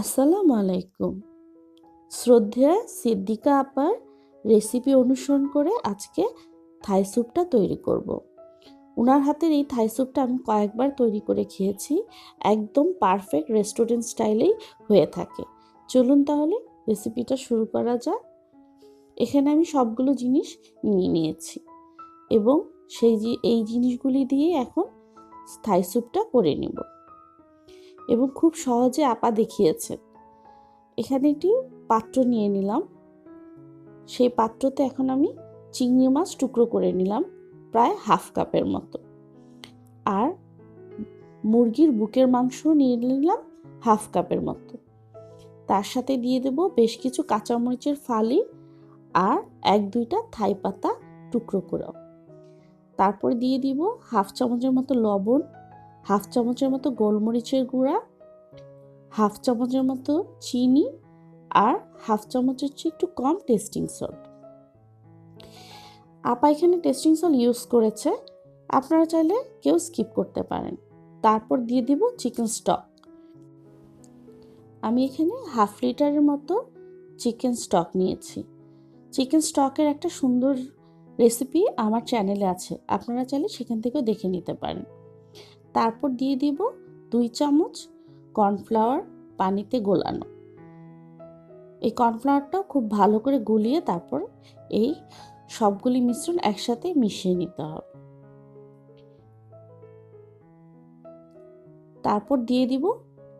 আসসালামু আলাইকুম। শ্রদ্ধেয়া সিদ্দিকা আপার রেসিপি অনুসরণ করে আজকে থাই স্যুপটা তৈরি করব। ওনার হাতের এই থাই স্যুপটা আমি কয়েকবার তৈরি করে খেয়েছি, একদম পারফেক্ট রেস্টুরেন্ট স্টাইলেই হয়ে থাকে। চলুন তাহলে রেসিপিটা শুরু করা যাক। এখানে আমি সবগুলো জিনিস নিয়ে নিয়েছি এবং সেই এই জিনিসগুলি দিয়ে এখন থাই স্যুপটা করে নেব। এবং খুব সহজে আপা দেখিয়েছেন। এখানে একটি পাত্র নিয়ে নিলাম। সেই পাত্রতে এখন আমি চিংড়ি মাছ টুকরো করে নিলাম, প্রায় হাফ কাপের মতো। আর মুরগির বুকের মাংস নিয়ে নিলাম হাফ কাপের মতো। তার সাথে দিয়ে দেব বেশ কিছু কাঁচামরিচের ফালি আর এক দুইটা থাই পাতা টুকরো করে তারপর দিয়ে দিব হাফ চামচের মতো লবণ হাফ চামচের মতো গোলমরিচের গুঁড়া, হাফ চামচের মতো চিনি আর হাফ চামচের চেয়ে একটু কম টেস্টিং সল্ট আপা এখানে টেস্টিং সল্ট ইউজ করেছে, আপনারা চাইলে কেউ স্কিপ করতে পারেন। তারপর দিয়ে দিব চিকেন স্টক আমি এখানে হাফ লিটারের মতো চিকেন স্টক নিয়েছি। চিকেন স্টকের একটা সুন্দর রেসিপি আমার চ্যানেলে আছে, আপনারা চাইলে সেখান থেকেও দেখে নিতে পারেন। তারপর দিয়ে দিব দুই চামচ কর্নফ্লাওয়ার পানিতে গোলানো। এই কর্নফ্লাওয়ারটা খুব ভালো করে গুলিয়ে তারপর এই সবগুলি মিশ্রণ একসাথে মিশিয়ে নিতে হবে। তারপর দিয়ে দিব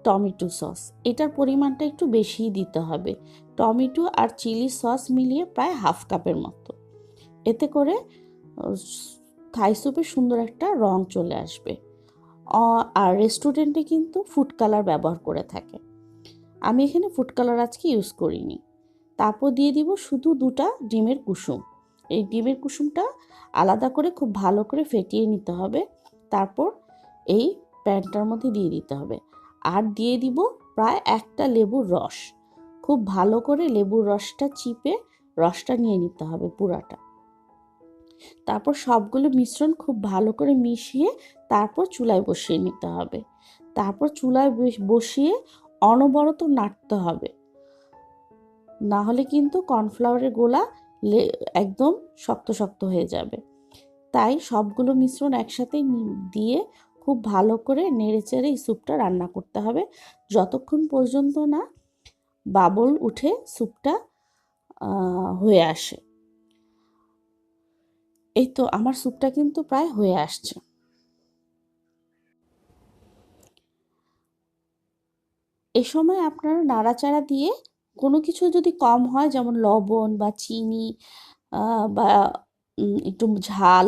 টমেটো সস। এটার পরিমাণটা একটু বেশিই দিতে হবে। টমেটো আর চিলি সস মিলিয়ে প্রায় হাফ কাপের মতো। এতে করে থাই স্যুপে সুন্দর একটা রং চলে আসবে। আর রেস্টুরেন্টে কিন্তু ফুড কালার ব্যবহার করে থাকে। আমি এখানে ফুড কালার আজকে ইউজ করিনি। তারপর দিয়ে দিব শুধু দুটা ডিমের কুসুম। এই ডিমের কুসুমটা আলাদা করে খুব ভালো করে ফেটিয়ে নিতে হবে। তারপর এই প্যানটার মধ্যে দিয়ে দিতে হবে। আর দিয়ে দিব প্রায় একটা লেবুর রস। খুব ভালো করে লেবুর রসটা চিপে রসটা নিয়ে নিতে হবে পুরাটা। তারপর সবগুলো মিশ্রণ খুব ভালো করে মিশিয়ে তারপর চুলায় বসিয়ে নিতে হবে। তারপর চুলায় বসিয়ে অনবরত নাড়তে হবে। না হলে কিন্তু কর্নফ্লাওয়ারের গোলা একদম শক্ত শক্ত হয়ে যাবে। তাই সবগুলো মিশ্রণ একসাথে দিয়ে খুব ভালো করে নেড়ে চেড়ে এই স্যুপটা রান্না করতে হবে। যতক্ষণ পর্যন্ত না বাবল উঠে স্যুপটা হয়ে আসে। এই তো আমার স্যুপটা কিন্তু প্রায় হয়ে আসছে। এ সময় আপনারা নাড়াচাড়া দিয়ে কোনো কিছু যদি কম হয়, যেমন লবণ বা চিনি বা একটু ঝাল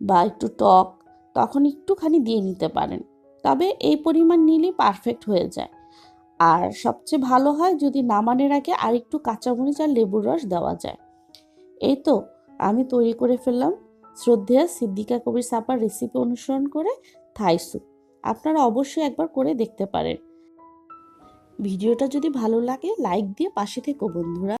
বা একটু টক, তখন একটুখানি দিয়ে নিতে পারেন। তবে এই পরিমাণ নিলেই পারফেক্ট হয়ে যায়। আর সবচেয়ে ভালো হয় যদি নামানের আগে আর একটু কাঁচামরিচ আর লেবুর রস দেওয়া যায়। এই তো আমি তৈরি করে ফেললাম শ্রদ্ধেয়া সিদ্দিকা কবির সাপার রেসিপি অনুসরণ করে থাই স্যুপ আপনারা অবশ্যই একবার করে দেখতে পারেন। ভিডিওটা যদি ভালো লাগে লাইক দিয়ে পাশে থেকো বন্ধুরা।